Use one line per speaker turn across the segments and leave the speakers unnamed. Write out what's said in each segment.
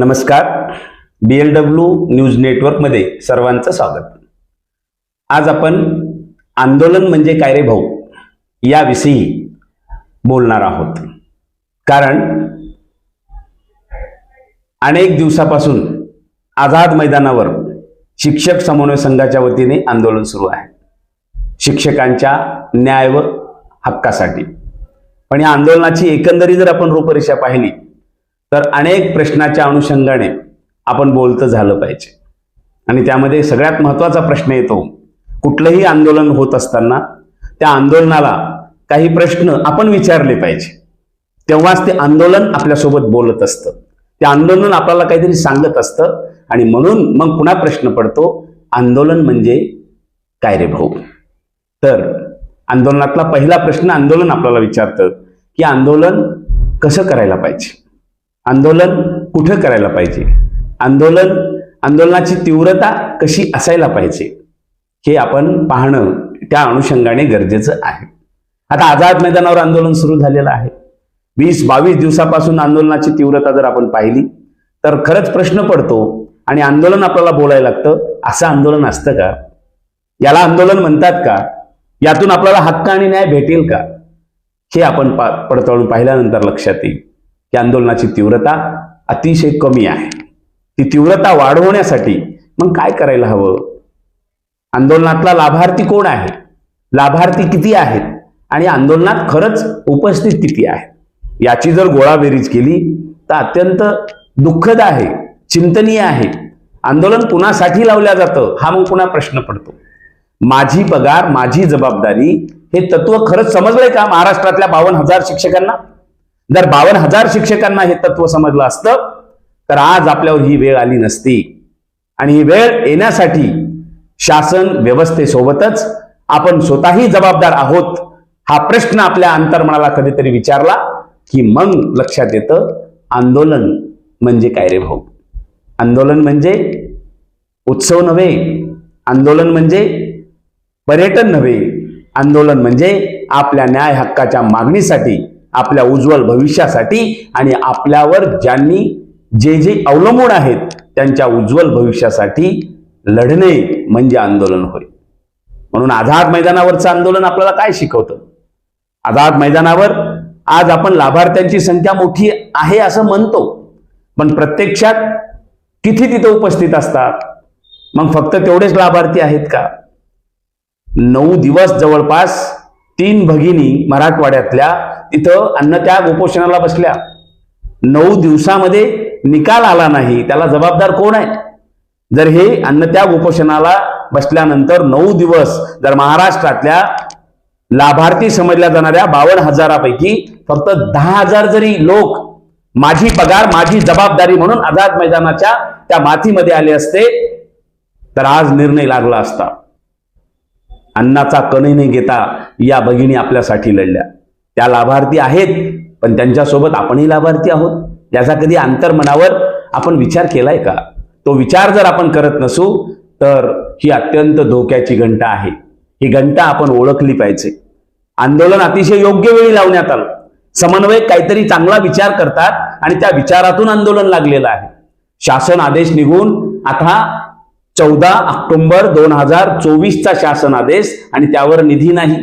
नमस्कार. बी L W news नेटवर्कमध्ये सर्वांचं स्वागत. आज आपण आंदोलन म्हणजे काय रे भाऊ? याविषयी बोलणार आहोत. कारण अनेक दिवसापासून आझाद मैदानावर शिक्षक समन्वय संघाच्या वतीने आंदोलन सुरू आहे. शिक्षकांच्या न्याय व हक्कासाठी. पण या आंदोलनाची एकंदरीत जर आपण रूपरेषा पाहिली तर अनेक प्रश्नाच्या अनुषंगाने आपण बोलतं झालं पाहिजे. आणि त्यामध्ये सगळ्यात महत्त्वाचा प्रश्न येतो कुठलंही आंदोलन होत असताना त्या आंदोलनाला काही प्रश्न आपण विचारले पाहिजे. तेव्हाच ते आंदोलन आपल्यासोबत बोलत असतं. ते आंदोलन आपल्याला काहीतरी सांगत असतं आणि म्हणून मग पुन्हा प्रश्न पडतो आंदोलन म्हणजे काय रे भाऊ? तर आंदोलनातला पहिला प्रश्न आंदोलन आपल्याला विचारतं की आंदोलन कसं करायला पाहिजे? आंदोलन कुठं करायला पाहिजे? आंदोलन आंदोलनाची तीव्रता कशी असायला पाहिजे? हे आपण पाहणं त्या अनुषंगाने गरजेचं आहे. आता आझाद मैदानावर आंदोलन सुरू झालेलं आहे. वीस बावीस दिवसापासून आंदोलनाची तीव्रता जर आपण पाहिली तर खरंच प्रश्न पडतो आणि आंदोलन आपल्याला बोलायला लागतं असं आंदोलन असतं का? याला आंदोलन म्हणतात का? यातून आपल्याला हक्क आणि न्याय भेटेल का? हे आपण पा पडताळून पाहिल्यानंतर लक्षात येईल. या आंदोलनाची तीव्रता अतिशय कमी आहे. ती तीव्रता वाढवण्यासाठी मग काय करायला हवं? आंदोलनातला लाभार्थी कोण आहे? लाभार्थी किती आहेत? आणि आंदोलनात खरंच उपस्थित किती आहे याची जर गोळाबेरीज केली तर अत्यंत दुःखद आहे चिंतनीय आहे. आंदोलन कुणासाठी लावल्या जातं? हा मग पुन्हा प्रश्न पडतो. माझी पगार माझी जबाबदारी हे तत्व खरंच समजलंय का महाराष्ट्रातल्या बावन्न हजार शिक्षकांना? जर बावन्न हजार शिक्षकांना हे तत्व समजलं असतं तर आज आपल्यावर ही वेळ आली नसती. आणि ही वेळ येण्यासाठी शासन व्यवस्थेसोबतच आपण स्वतःही जबाबदार आहोत हा प्रश्न आपल्या अंतर्मनाला कधीतरी विचारला की मग लक्षात येतं आंदोलन म्हणजे काय रे भाऊ? आंदोलन म्हणजे उत्सव नव्हे आंदोलन म्हणजे पर्यटन नव्हे आंदोलन म्हणजे आपल्या न्याय हक्काच्या मागणीसाठी आपल्या उज्ज्वल भविष्यासाठी आणि आपल्यावर ज्यांनी जे जे अवलंबून आहेत त्यांच्या उज्ज्वल भविष्यासाठी लढणे म्हणजे आंदोलन होय. म्हणून आझाद मैदानावरचं आंदोलन आपल्याला काय शिकवतं? आझाद मैदानावर आज आपण लाभार्थ्यांची संख्या मोठी आहे असं म्हणतो पण प्रत्यक्षात किती तिथं उपस्थित असतात? मग फक्त तेवढेच लाभार्थी आहेत का? नऊ दिवस जवळपास तीन भगिनी मराठवाड्यातल्या तिथं अन्नत्याग उपोषणाला बसल्या. नऊ दिवसामध्ये निकाल आला नाही त्याला जबाबदार कोण आहे? जर हे अन्नत्याग उपोषणाला बसल्यानंतर नऊ दिवस जर महाराष्ट्रातल्या लाभार्थी समजल्या जाणाऱ्या बावन्न हजारापैकी फक्त दहा हजार जरी लोक माझी पगार माझी जबाबदारी म्हणून आझाद मैदानाच्या त्या माथीमध्ये आले असते तर आज निर्णय लागला असता. अन्नाचा कणही नाही घेता या भगिनी आपल्यासाठी लढल्या. त्या लाभार्थी आहेत पण त्यांच्यासोबत आपणही लाभार्थी आहोत. याचा कधी अंतर्मनावर आपण विचार केलाय का? तो विचार जर आपण करत नसू तर ही अत्यंत धोक्याची घंटा आहे. ही घंटा आपण ओळखली पाहिजे. आंदोलन अतिशय योग्य वेळी लावण्यात आलं. समन्वयक काहीतरी चांगला विचार करतात आणि त्या विचारातून आंदोलन लागलेलं आहे. शासन आदेश निघून आता चौदा ऑक्टोबर दोन हजार चोवीसचा शासन आदेश आणि त्यावर निधी नाही.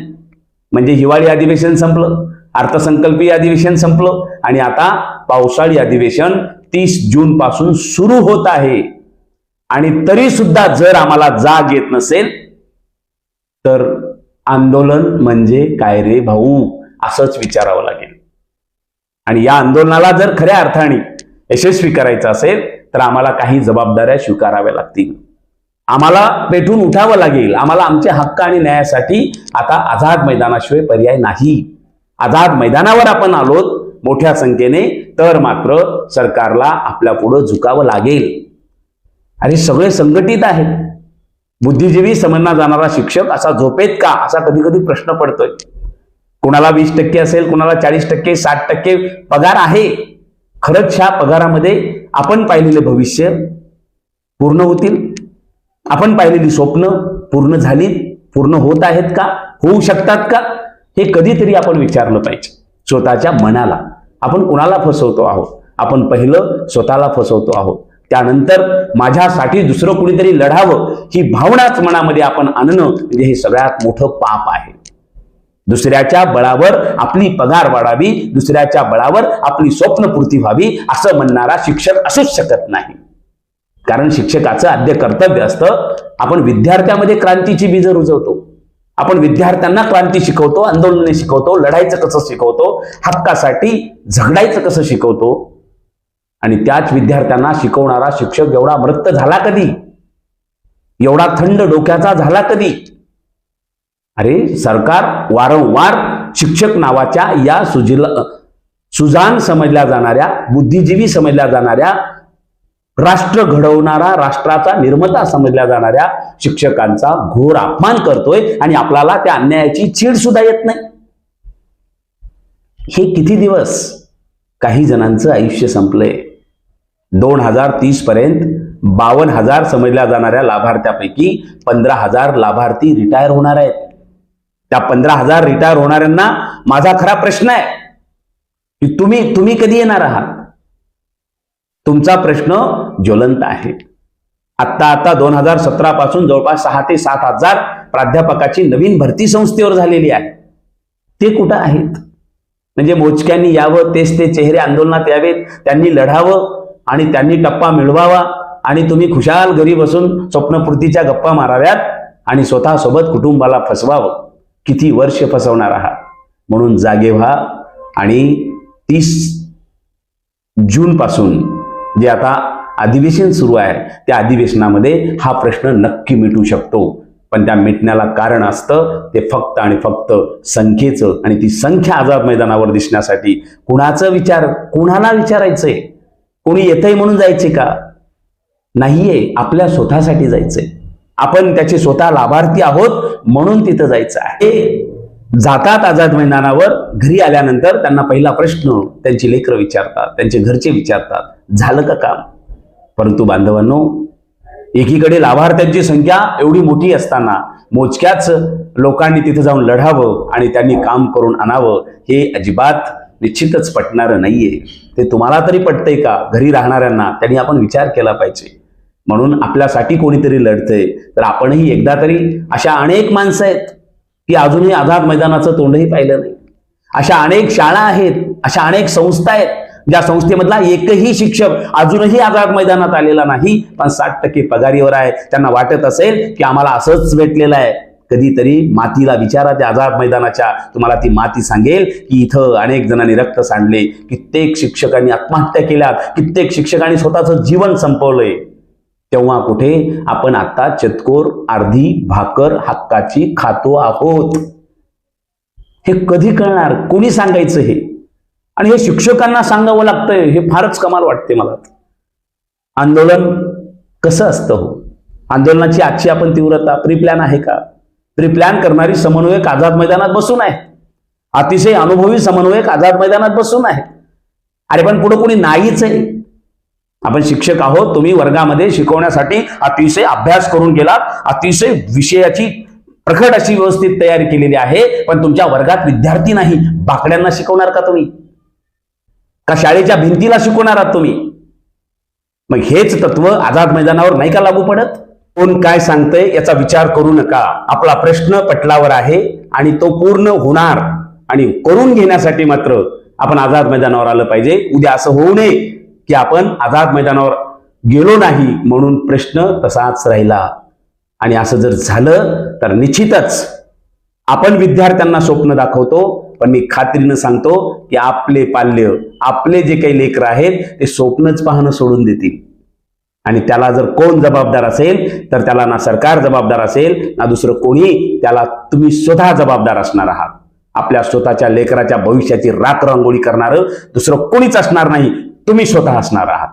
म्हणजे हिवाळी अधिवेशन संपलं अर्थसंकल्पीय अधिवेशन संपलं आणि आता पावसाळी अधिवेशन तीस जून पासून सुरू होत आहे. आणि तरी सुद्धा जर आम्हाला जाग येत नसेल तर आंदोलन म्हणजे काय रे भाऊ? असंच विचारावं लागेल. आणि या आंदोलनाला जर खऱ्या अर्थाने यशस्वी करायचं असेल तर आम्हाला काही जबाबदाऱ्या स्वीकाराव्या लागतील. आम्हाला पेटून उठावं लागेल. आम्हाला आमच्या हक्क आणि न्यायासाठी आता आझाद मैदानाशिवाय पर्याय नाही. आझाद मैदानावर आपण आलोत मोठ्या संख्येने तर मात्र सरकारला आपल्या पुढं झुकावं लागेल. आणि सगळे संघटित आहेत. बुद्धिजीवी समजला जाणारा शिक्षक असा झोपेत का? असा कधी कधी प्रश्न पडतोय. कुणाला वीस टक्के असेल कुणाला चाळीस टक्के साठ टक्के पगार आहे. खरंच ह्या पगारामध्ये आपण पाहिलेले भविष्य पूर्ण होतील. आपण पाहिलेली स्वप्न पूर्ण झाली पूर्ण होत आहेत का होऊ शकतात का हे कधीतरी आपण विचारलं पाहिजे. स्वतःच्या मनाला. आपण कुणाला फसवतो आहोत? आपण पहिलं स्वतःला फसवतो आहोत. त्यानंतर माझ्यासाठी दुसरं कुणीतरी लढावं ही भावनाच मनामध्ये आपण आणणं म्हणजे हे सगळ्यात मोठं पाप आहे. दुसऱ्याच्या बळावर आपली पगार वाढावी दुसऱ्याच्या बळावर आपली स्वप्नपूर्ती व्हावी असं म्हणणारा शिक्षक असूच शकत नाही. कारण शिक्षकाचं आद्य कर्तव्य असतं आपण विद्यार्थ्यामध्ये क्रांतीची बीज रुजवतो. आपण विद्यार्थ्यांना क्रांती शिकवतो आंदोलने शिकवतो लढायचं कसं शिकवतो हक्कासाठी झगडायचं कसं शिकवतो आणि त्याच विद्यार्थ्यांना शिकवणारा शिक्षक एवढा मृत झाला कधी? एवढा थंड डोक्याचा झाला कधी? अरे सरकार वारंवार शिक्षक नावाच्या या सुजिला सुजान समजल्या जाणाऱ्या बुद्धिजीवी समजल्या जाणाऱ्या राष्ट्र घडवणारा राष्ट्राचा निर्माता समजल्या जाणाऱ्या शिक्षकांचा घोर अपमान करतोय आणि आपल्याला त्या अन्यायाची चीड सुद्धा येत नाही. हे किती दिवस? काही जणांचं आयुष्य संपलंय. दोन हजार तीस पर्यंत बावन्न हजार समजल्या जाणाऱ्या लाभार्थ्यापैकी पंधरा हजार लाभार्थी रिटायर होणार आहेत. त्या पंधरा हजार रिटायर होणाऱ्यांना माझा खरा प्रश्न आहे की तुम्ही तुम्ही कधी येणार आहात? तुमचा प्रश्न ज्वलंत आहे. आत्ता आता दोन हजार सतरा पासून जवळपास सहा ते सात हजार प्राध्यापकाची नवीन भरती संस्थेवर झालेली आहे. ते कुठं आहेत? म्हणजे मोजक्यांनी यावं तेच ते चेहरे आंदोलनात यावेत त्यांनी लढावं आणि त्यांनी टप्पा मिळवावा आणि तुम्ही खुशाल घरी बसून स्वप्नपूर्तीच्या गप्पा माराव्यात आणि स्वतःसोबत कुटुंबाला फसवावं. किती वर्ष फसवणार आहात? म्हणून जागे व्हा आणि तीस जूनपासून जे आता अधिवेशन सुरू आहे त्या अधिवेशनामध्ये हा प्रश्न नक्की मिटू शकतो. पण त्या मिटण्याला कारण असतं ते फक्त आणि फक्त संख्येचं आणि ती संख्या आझाद मैदानावर दिसण्यासाठी कुणाचं विचार कुणाला विचारायचंय? कोणी येतंय म्हणून जायचे का? नाहीये आपल्या स्वतःसाठी जायचंय. आपण त्याचे स्वतः लाभार्थी आहोत म्हणून तिथं जायचं आहे. जातात आझाद मैदानावर घरी आल्यानंतर त्यांना पहिला प्रश्न त्यांची लेकरं विचारतात त्यांचे घरचे विचारतात झालं का काम? परंतु बांधवांनो एकीकडे लाभार्थ्यांची संख्या एवढी मोठी असताना मोजक्याच लोकांनी तिथे जाऊन लढावं आणि त्यांनी काम करून आणावं हे अजिबात निश्चितच पटणारं नाहीये. ते तुम्हाला तरी पटतंय का? घरी राहणाऱ्यांना त्यांनी आपण विचार केला पाहिजे. म्हणून आपल्यासाठी कोणीतरी लढतंय. तर आपणही एकदा तरी अशा अनेक माणसं आहेत की अजूनही आझाद मैदानाचं तोंडही पाहिलं नाही. अशा अनेक शाळा आहेत अशा अनेक संस्था आहेत ज्या संस्थेमधला एकही शिक्षक अजूनही आझाद मैदानात आलेला नाही पण साठ टक्के पगारीवर आहे. त्यांना वाटत असेल की आम्हाला असंच भेटलेलं आहे. कधीतरी मातीला विचारा त्या आझाद मैदानाच्या तुम्हाला ती माती सांगेल की इथं अनेक जणांनी रक्त सांडले कित्येक शिक्षकांनी आत्महत्या केल्या कित्येक शिक्षकांनी स्वतःचं जीवन संपवलंय. तेव्हा कुठे? आपण आता चतकोर अर्धी भाकर हक्काची खातो आहोत. हे कधी कळणार? कोणी सांगायचं हे? आणि हे शिक्षकांना सांगावं लागतंय. हे फारच कमाल वाटते मला. आंदोलन कसं असतं हो? आंदोलनाची आजची आपण तीव्रता प्री प्लॅन आहे का? प्री प्लॅन करणारी समन्वयक आझाद मैदानात बसून आहे अतिशय अनुभवी समन्वयक आझाद मैदानात बसून आहे अरे पण पुढे कोणी नाहीच आहे. आपण शिक्षक आहोत तुम्ही वर्गामध्ये शिकवण्यासाठी अतिशय अभ्यास करून गेलात अतिशय विषयाची प्रखट अशी व्यवस्थित तयारी केलेली आहे पण तुमच्या वर्गात विद्यार्थी नाही. बाकड्यांना शिकवणार का तुम्ही? का शाळेच्या भिंतीला शिकवणार आहात तुम्ही? मग हेच तत्व आझाद मैदानावर नाही का लागू पडत? कोण काय सांगतंय याचा विचार करू नका. आपला प्रश्न पटलावर आहे आणि तो पूर्ण होणार आणि करून घेण्यासाठी मात्र आपण आझाद मैदानावर आलं पाहिजे. उद्या असं होऊ नये. की आपण आझाद मैदानावर गेलो नाही म्हणून प्रश्न तसाच राहिला. आणि असं जर झालं तर निश्चितच आपण विद्यार्थ्यांना स्वप्न दाखवतो पण मी खात्रीनं सांगतो की आपले पाल्य आपले जे काही लेकर आहेत ते स्वप्नच पाहणं सोडून देतील. आणि त्याला जर कोण जबाबदार असेल तर त्याला ना सरकार जबाबदार असेल ना दुसरं कोणी त्याला तुम्ही स्वतः जबाबदार असणार आहात. आपल्या स्वतःच्या लेकराच्या भविष्याची राख रांगोळी करणारं दुसरं कोणीच असणार नाही. तुम्ही स्वतः असणार आहात.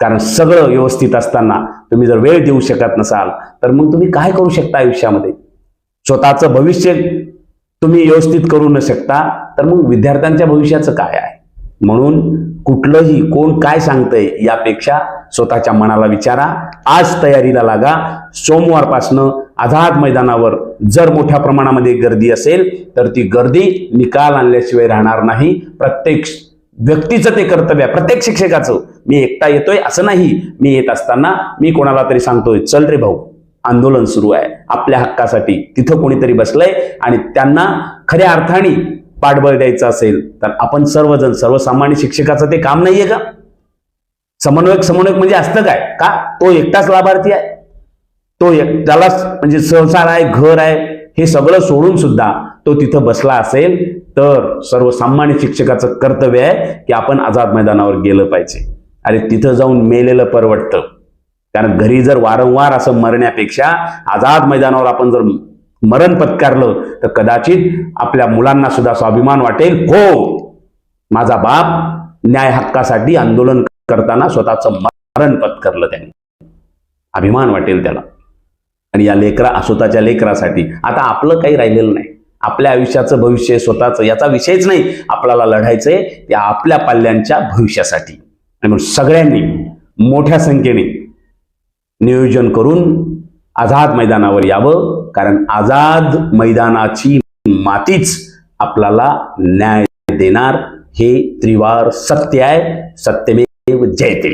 कारण सगळं व्यवस्थित असताना तुम्ही जर वेळ देऊ शकत नसाल तर मग तुम्ही काय करू शकता आयुष्यामध्ये? स्वतःचं भविष्य तुम्ही व्यवस्थित करू न शकता तर मग विद्यार्थ्यांच्या भविष्याचं काय आहे? म्हणून कुठलंही कोण काय सांगतंय यापेक्षा स्वतःच्या मनाला विचारा आज तयारीला लागा सोमवारपासनं आझाद मैदानावर जर मोठ्या प्रमाणामध्ये गर्दी असेल तर ती गर्दी निकाल आणल्याशिवाय राहणार नाही. प्रत्येक व्यक्तीचं ते कर्तव्य आहे. प्रत्येक शिक्षकाचं मी एकटा येतोय असं नाही. मी येत असताना मी कोणाला तरी सांगतोय चल रे भाऊ आंदोलन सुरू आहे. आपल्या हक्कासाठी तिथं कोणीतरी बसलंय आणि त्यांना खऱ्या अर्थाने पाठबळ द्यायचं असेल तर आपण सर्वजण सर्वसामान्य शिक्षकाचं ते काम नाहीये का? समन्वयक समन्वयक म्हणजे असतं काय? का? तो एकटाच लाभार्थी आहे. तो एक त्यालाच म्हणजे संसार आहे घर आहे हे सगळं सोडून सुद्धा तो तिथं बसला असेल तर सर्वसामान्य शिक्षकाचं कर्तव्य आहे की आपण आझाद मैदानावर गेलं पाहिजे. अरे तिथं जाऊन मेलेलं परवडतं. कारण घरी जर वारंवार असं मरण्यापेक्षा आझाद मैदानावर आपण जर मरण पत्कारलं तर कदाचित आपल्या मुलांना सुद्धा स्वाभिमान वाटेल हो माझा बाप न्याय हक्कासाठी आंदोलन करताना स्वतःचं मरण पत्करलं त्यांनी. अभिमान वाटेल त्याला. आणि या लेकरा स्वतःच्या लेकरासाठी. आता आपलं काही राहिलेलं नाही. आपल्या आयुष्याचं भविष्य स्वतःचं. याचा विषयच नाही आपल्याला लढायचंय ते आपल्या पाल्यांच्या भविष्यासाठी. म्हणून सगळ्यांनी मोठ्या संख्येने नियोजन करून आझाद मैदानावर यावं कारण आझाद मैदानाची मातीच आपल्याला न्याय देणार हे त्रिवार सत्य आहे. सत्यमेव जयते.